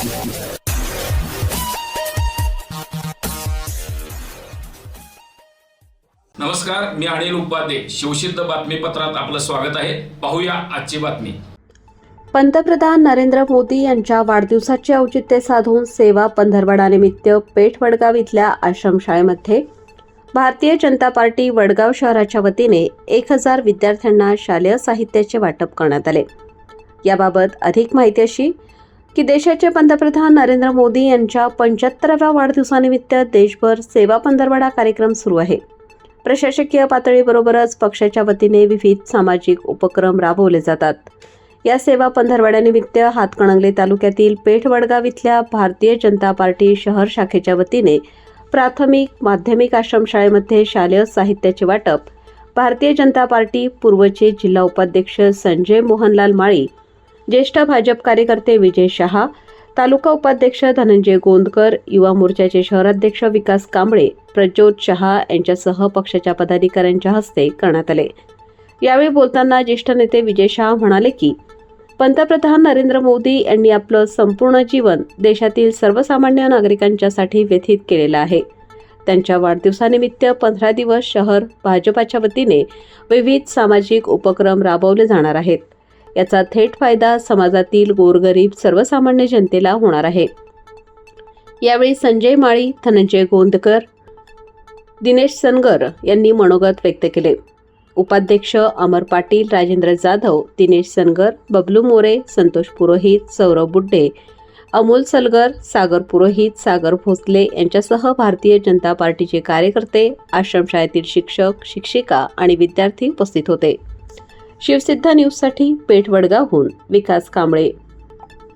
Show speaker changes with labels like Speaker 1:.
Speaker 1: नमस्कार मी अनिल उपाध्ये. शिवसिद्ध बातमीपत्रात आपलं स्वागत आहे. पाहूया आजची बातमी.
Speaker 2: पंतप्रधान नरेंद्र मोदी यांच्या वाढदिवसाचे औचित्य साधून सेवा पंधरवडानिमित्त पेठ वडगाव इथल्या आश्रमशाळेमध्ये भारतीय जनता पार्टी वडगाव शहराच्या वतीने एक हजार विद्यार्थ्यांना शालेय साहित्याचे वाटप करण्यात आले. याबाबत अधिक माहिती अशी की देशाचे पंतप्रधान नरेंद्र मोदी यांच्या पंच्याहत्तराव्या वाढदिवसानिमित्त देशभर सेवा पंधरवडा कार्यक्रम सुरू आहे. प्रशासकीय पातळीबरोबरच पक्षाच्या वतीने विविध सामाजिक उपक्रम राबवले जातात. या सेवा पंधरवड्यानिमित्त हातकणंगले तालुक्यातील पेठवडगाव इथल्या भारतीय जनता पार्टी शहर शाखेच्या वतीने प्राथमिक माध्यमिक आश्रमशाळेमध्ये शालेय साहित्याचे वाटप भारतीय जनता पार्टी पूर्वचे जिल्हा उपाध्यक्ष संजय मोहनलाल माळी ज्येष्ठ भाजप कार्यकर्ते विजय शहा तालुका उपाध्यक्ष धनंजय गोंदकर युवा मोर्चाचे शहराध्यक्ष विकास कांबळे प्रज्योत शहा यांच्यासह पक्षाच्या पदाधिकाऱ्यांच्या हस्ते करण्यात आले. यावेळी बोलताना ज्येष्ठ नेते विजय शहा म्हणाले की पंतप्रधान नरेंद्र मोदी यांनी आपलं संपूर्ण जीवन देशातील सर्वसामान्य नागरिकांच्यासाठी व्यथित केलेलं आहे. त्यांच्या वाढदिवसानिमित्त पंधरा दिवस शहर भाजपाच्या वतीने विविध सामाजिक उपक्रम राबवले जाणार आहेत. याचा थेट फायदा समाजातील गोरगरीब सर्वसामान्य जनतेला होणार आहे. यावेळी संजय माळी धनंजय गोंदकर दिनेश सनगर यांनी मनोगत व्यक्त केले. उपाध्यक्ष अमर पाटील राजेंद्र जाधव दिनेश सनगर बबलू मोरे संतोष पुरोहित सौरव बुड्डे अमोल सलगर सागर पुरोहित सागर भोसले यांच्यासह भारतीय जनता पार्टीचे कार्यकर्ते आश्रमशाळेतील शिक्षक शिक्षिका आणि विद्यार्थी उपस्थित होते. शिवसिद्धा न्यूजसाठी पेठ वडगावहून विकास कांबळे